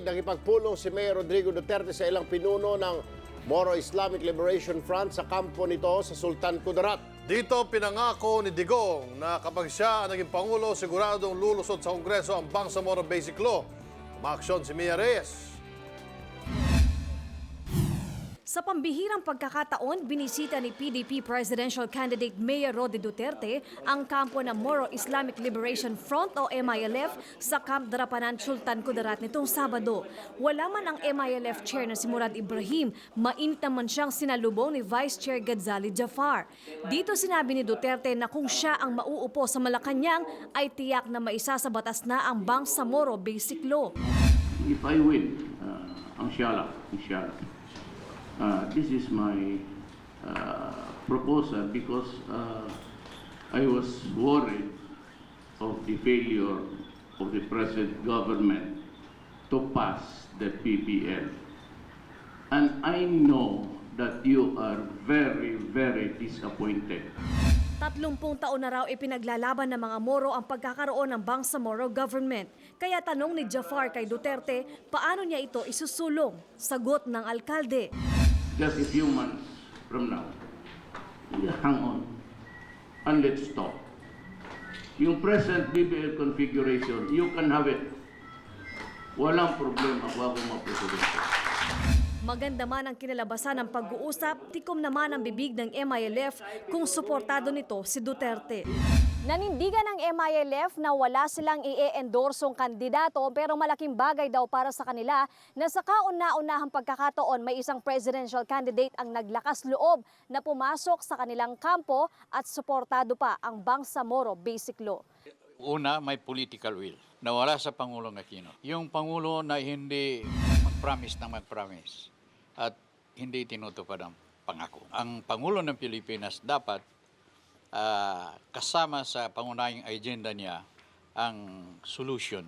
Nakipagpulong si Mayor Rodrigo Duterte sa ilang pinuno ng Moro Islamic Liberation Front sa kampo nito sa Sultan Kudarat. Dito pinangako ni Digong na kapag siya ang naging Pangulo, siguradong lulusot sa Kongreso ang Bangsamoro Basic Law. Maaksyon si Mia Reyes. Sa pambihirang pagkakataon, binisita ni PDP Presidential Candidate Mayor Rodi Duterte ang kampo ng Moro Islamic Liberation Front o MILF sa Camp Darapanan, Sultan Kudarat nitong Sabado. Wala man ang MILF chair na si Murad Ibrahim, mainit naman siyang sinalubong ni Vice Chair Gadzali Jafar. Dito sinabi ni Duterte na kung siya ang mauupo sa Malacanang ay tiyak na maisasabatas na ang Bangsamoro Basic Law. if I win, uh, inshallah, inshallah, uh, this is my uh, proposal because uh, I was worried of the failure of the present government to pass the PPL. And I know that you are very, very disappointed. Tatlumpung taon na raw ipinaglalaban ng mga Moro ang pagkakaroon ng Bangsamoro government. Kaya tanong ni Jafar kay Duterte, paano niya ito isusulong? Sagot ng alkalde. Just a few months from now, hang on and let's talk. Yung present BBL configuration, you can have it. Walang problema bago mapresidente. Maganda man ang kinalabasan ng pag-uusap, tikom naman ang bibig ng MILF kung suportado nito si Duterte. Nanindigan ng MILF na wala silang i-endorsong kandidato pero malaking bagay daw para sa kanila na sa kauna-unahang pagkakataon may isang presidential candidate ang naglakas loob na pumasok sa kanilang kampo at suportado pa ang Bangsamoro Basic Law. Una, may political will na wala sa Pangulong Aquino. Yung Pangulo na hindi mag-promise na mag-promise at hindi tinutupad ang pangako. Ang Pangulo ng Pilipinas dapat ah, kasama sa pangunahing agenda niya ang solution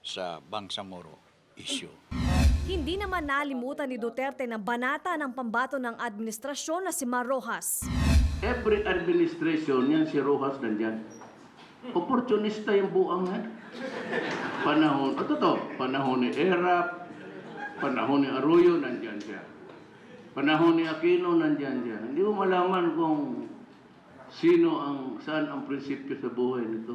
sa Bangsamoro issue. Hindi naman nalimutan ni Duterte na banata ng pambato ng administrasyon na si Mar Rojas. Every administration, yan si Rojas nandyan. Opportunista yung buang yan. Panahon, o totoo, panahon ni Erap, panahon ni Arroyo, nandyan siya. Panahon ni Aquino, nandyan siya. Hindi mo malaman kung sino ang, saan ang prinsipyo sa buhay nito.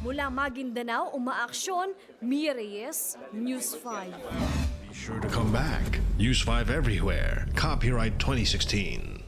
Mula Maguindanao, umaaksyon, Mia Reyes, News 5. Be sure to come back. Use 5 everywhere. Copyright 2016.